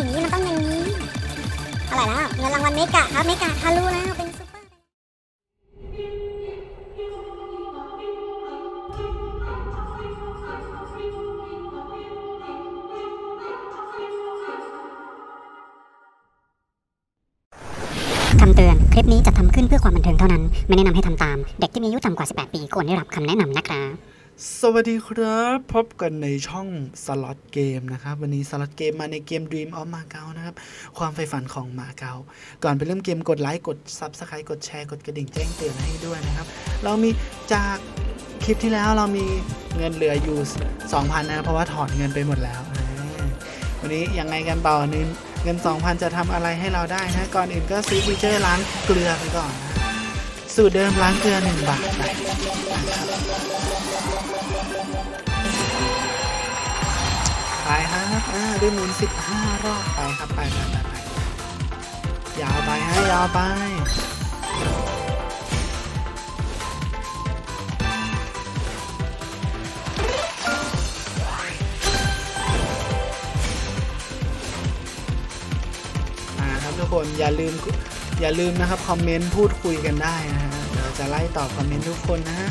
อย่างนี้มันต้องอย่างนี้อะไรแล้วเงินรางวัลเมกะครับเมกะทะลุแล้วเป็นซุปเปอร์คำเตือน คลิปนี้จัดทำขึ้นเพื่อความบันเทิงเท่านั้น ไม่แนะนำให้ทำตาม เด็กที่มีอายุต่ำกว่า 18 ปีควรได้รับคำแนะนำนะครับ สวัสดีครับ พบกันในช่องสล็อตเกมนะครับ วันนี้สล็อตเกมมาในเกม Dream of Macau นะครับ ความใฝ่ฝันของมาเก๊าก่อนไปเริ่มเกมกดไลค์ กด Subscribe กดแชร์ กดกระดิ่งแจ้งเตือนให้ด้วยนะครับ เรามีจากคลิปที่แล้วเรามีเงินเหลืออยู่ 2,000 นะ เพราะว่าถอนเงินไปหมดแล้ว วันนี้ยังไงกันต่อนึงเงิน 2,000 จะทำอะไรให้เราได้นะ ก่อนอื่นก็ซื้อฟีเจอร์ล้างเกลือไปก่อนนะสูตรเดิมล้างเกลือ 1 บาทไปนะครับ ไปครับอ่าด้หมุน15รอบไปครับไปไปไปไปยาวไปฮะยาวไปอ่าครับทุกคนอย่าลืมอย่าลืมนะครับคอมเมนต์พูดคุยกันได้นะฮะเดี๋ยวจะไล่ตอบคอมเมนต์ทุกคนนะฮะ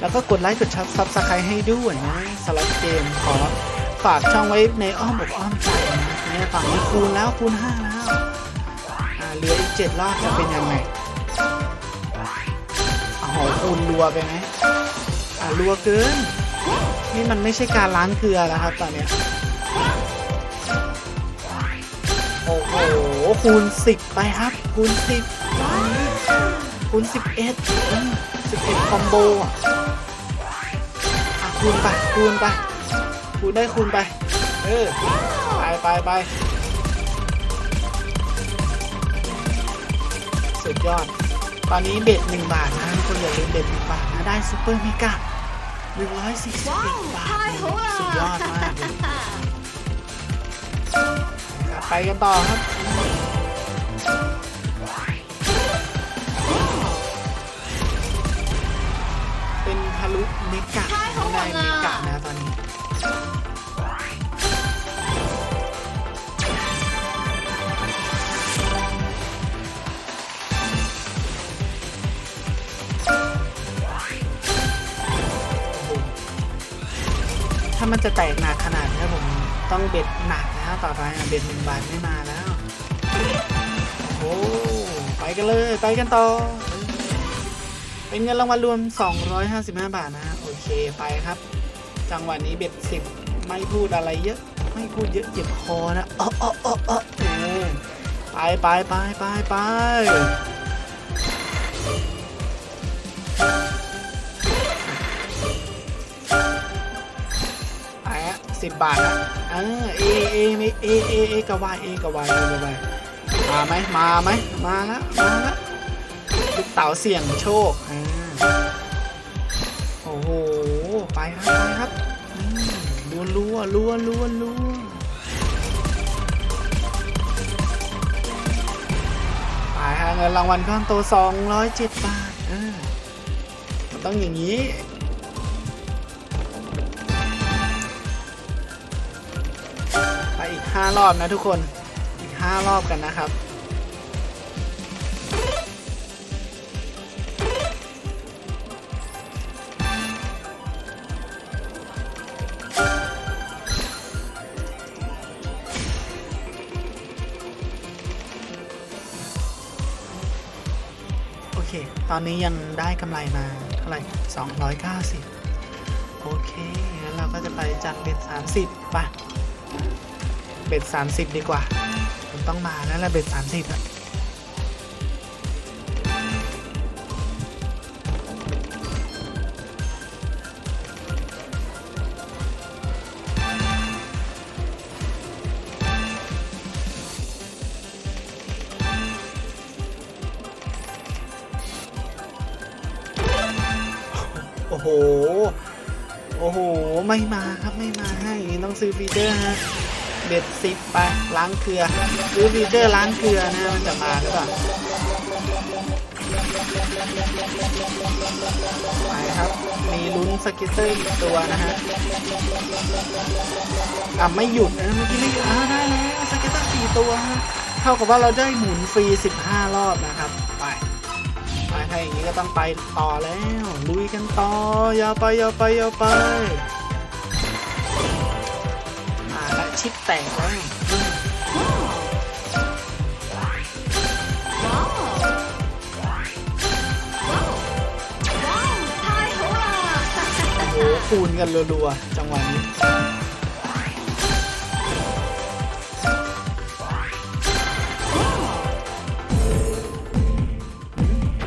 แล้วก็กดไลค์กดชับซับสไครต์ให้ด้วยนะสล็อตเกมขอ ฝากช่องไว้ในอ้อมอกอ้อมใจนะเนี่ยฝั่งนี้คูณแล้วคูณ5แล้วอ่าเหลืออีก7รอบจะเป็นยังไงโอ้โหคูณรัวไปไหมอ่ารัวเกิน นี่มันไม่ใช่การล้างเกลือแล้วครับตอนเนี้ยโอ้โหคูณ10ไปครับคูณ10คูณ11อืม11คอมโบอะคูณไปคูณไป คูณได้คูณไป เออ ไปไปไปสุดยอด ตอนนี้เบ็ดหนึ่งบาทนะทุกคนอย่าลืมเบ็ดหนึ่งบาทนะได้ซูเปอร์เมกะหนึ่งร้อยสี่สิบเอ็ดบาทเลยสุดยอดมากเลยครับไปกันต่อครับเป็นทะลุเมกะได้เมกะนะตอนนี้ มันจะแตกหนักขนาดนี้ผมต้องเบ็ดหนักแล้วต่อไปเบ็ดหนึ่งบาทไม่มาแล้วโอ้ไปกันเลยไปกันต่อ เป็นเงินรางวัลรวม 255 บาทนะโอเคไปครับ จังหวะนี้เบ็ดสิบไม่พูดอะไรเยอะ ไม่พูดเยอะเจ็บคอนะอ้ออ้ออ้ออ้ไปไปไปไปไป สิบบาทอะเออเอเอไม่เอเอเอกะวายเอกะวายเอกะวายมาไหมมาไหมมาล้วมาล้วลูกเต๋าเสี่ยงโชคอ่าโอ้โหไปครับไปครับรัวรัวรัวรัวรัวไปฮะเงินรางวัลก้อนโต207บาทเออมันต้องอย่างนี้ อีก 5 รอบนะทุกคน อีก 5 รอบกันนะครับ โอเค ตอนนี้ยังได้กำไรมาเท่าไหร่ 290 โอเค งั้นเราก็จะไปจัดเบ็ด30ป่ะ บ็ด30ดีกว่า มันต้องมาแล้วแหละเบ็ด30อะโอ้โห โอ้โห ไม่มาครับ ไม่มาให้ ต้องซื้อฟีเจอร์ฮะ เบ็ดสิบไปล้างเกลือซื้อฟีเจอร์ล้างเกลือนะมันจะมาหรือเปล่าไปครับ มีลุ้นสกิตเตอร์อีกตัวนะฮะอะไม่หยุดนะเมื่อกี้ไม่หยุดอ้าได้แล้วสกิต4ตัวฮะเท่ากับว่าเราได้หมุนฟรี 15 รอบนะครับ ไปไปถ้าอย่างนี้ก็ต้องไปต่อแล้วลุยกันต่อยาวไปยาวไปยาวไป ชิปแตกแล้วอืมโอ้โหคูณกันรัวๆจังหวะนี้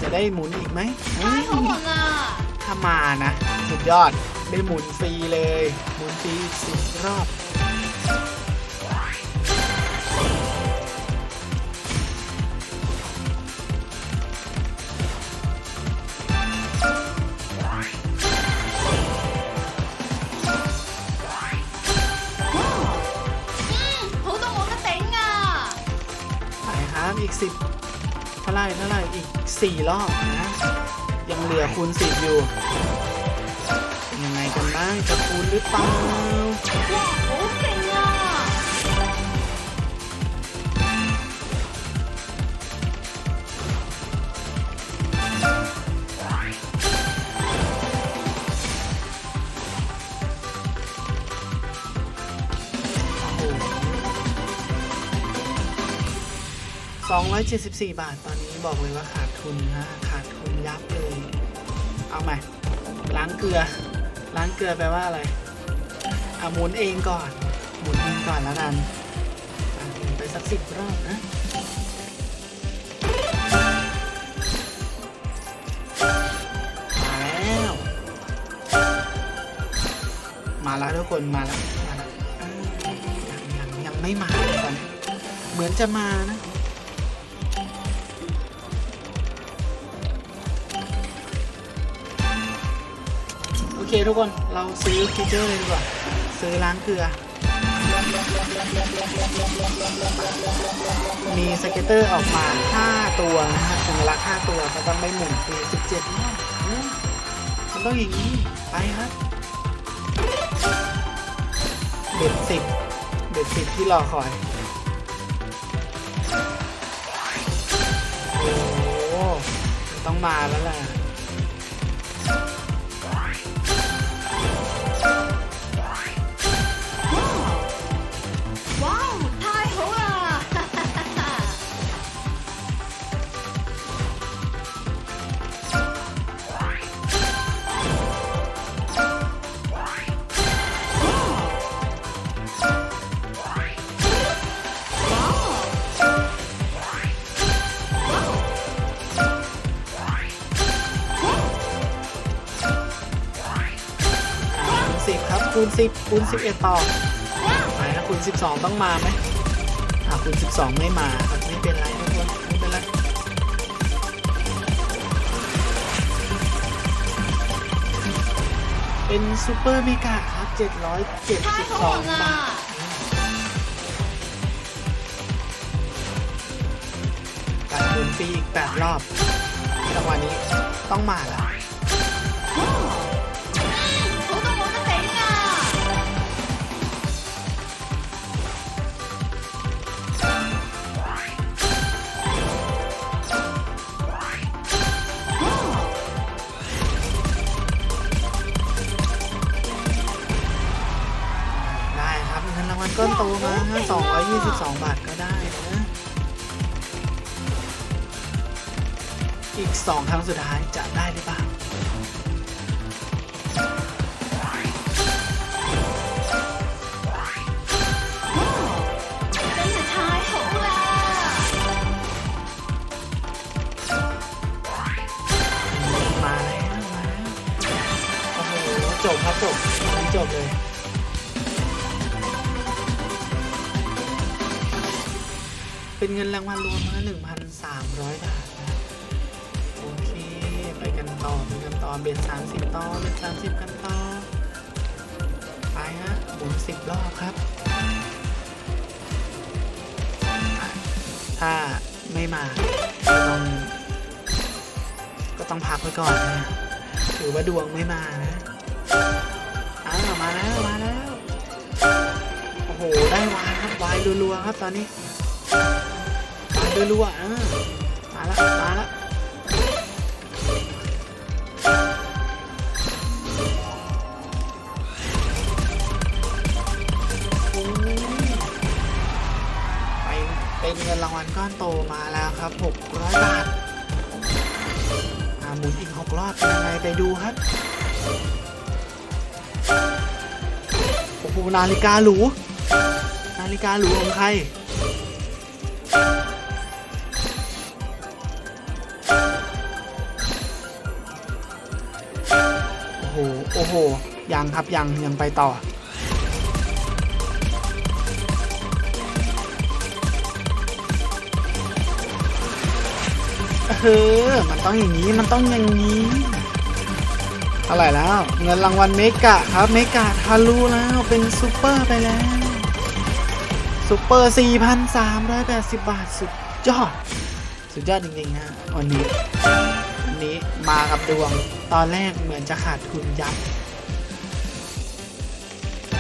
จะได้หมุนอีกไหมอืมถ้ามานะ สุดยอด ได้หมุนฟรีเลย หมุนฟรีสิบรอบ เท่าไหรเท่าไหรอีกสี่รอบนะ ยังเหลือคูณสิบอยู่ ยังไงกันบ้างจะคูณหรือเปล่า 274 บาทตอนนี้บอกเลยว่าขาดทุนนะขาดทุนยับเลย เอาไหมล้างเกลือ ล้างเกลือแปลว่าอะไรเอาหมุนเองก่อน หมุนเองก่อนแล้วกันหมุนไปสักสิบรอบนะมาแล้ว มาแล้วทุกคนมาแล้วมาแล้วยังยังยังไม่มาตอนเหมือนจะมานะ เคทุกคนเราซื้อฟีเจอร์เลยดีกว่าซื้อล้างเกลือ มีสเก็ตเตอร์ออกมา 5 ตัวนะฮะถึงละ5ตัวก็ต้องได้หมุนฟรี17รอบมมันต้องอย่างนี้ ไปครับเด็ดสิบเด็ดสิบที่รอคอยโอ้ต้องมาแล้วแหละ ณสิบคูณสิบเอ็ดต่อไปนะคูณสิบสองต้องมาไหมอ่าคูณสิบสองไม่มาครับไม่เป็นไรทุกคนไม่เป็นไรเป็นซูเปอร์เมกาครับเจ็ดร้อยเจ็ดสิบสองบาทการคูณฟรีอีกแปดรอบจังหวะนี้ต้องมาแล้ว 222บาทก็ได้นะอีก2ครั้งสุดท้ายจะได้หรือเปล่ามาแล้วมาจบครับจบจบเลย เป็นเงินรางวัลรวมนะ1,300 บาทนะโอเค ไปกันต่อไปกันต่อเบ็ด30 ต่อเบ็ด30 กันต่อ ไปฮะหมุน10 รอบครับ ถ้าไม่มาก็ต้องก็ต้องพักไว้ก่อนนะถือว่าดวงไม่มานะอ้าวมาแล้ว มาแล้ว โอ้โห ได้วายครับวายรัวๆครับตอนนี้ รัวๆเออมาละมาละโอ้ยไปเป็นเงินรางวัลก้อนโตมาแล้วครับ 600 บาทอาหมุนอีก 6 รอบเป็นยังไงไปดูครับ โอ้โหนาฬิกาหรู นาฬิกาหรูของใคร โอ้โห ยังครับยังยังไปต่อ เออ มันต้องอย่างนี้ มันต้องอย่างนี้เท่าไรแล้ว เงินรางวัลเมกะครับ เมกะทะลุแล้ว เป็นซูเปอร์ไปแล้ว ซูเปอร์4,380 บาท สุดยอด สุดยอดจริงๆฮะวันนี้ นี้มากับดวง ตอนแรกเหมือนจะขาดทุนยับ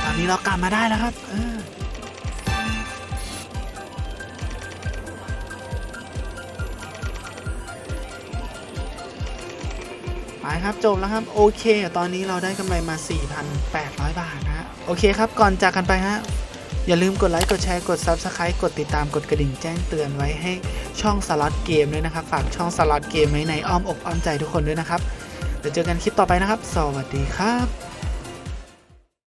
ตอนนี้เรากลับมาได้แล้วครับ เออไปครับจบแล้วครับโอเค ตอนนี้เราได้กำไรมา 4,800 บาทนะฮะโอเคครับก่อนจากกันไปฮะ อย่าลืมกดไลค์ กดแชร์ กด Subscribe กดติดตาม กดกระดิ่งแจ้งเตือนไว้ให้ช่องสล็อตเกมด้วยนะครับ ฝากช่องสล็อตเกมไว้ในอ้อมอกอ้อมใจทุกคนด้วยนะครับ เดี๋ยวเจอกันคลิปต่อไปนะครับ สวัสดีครับ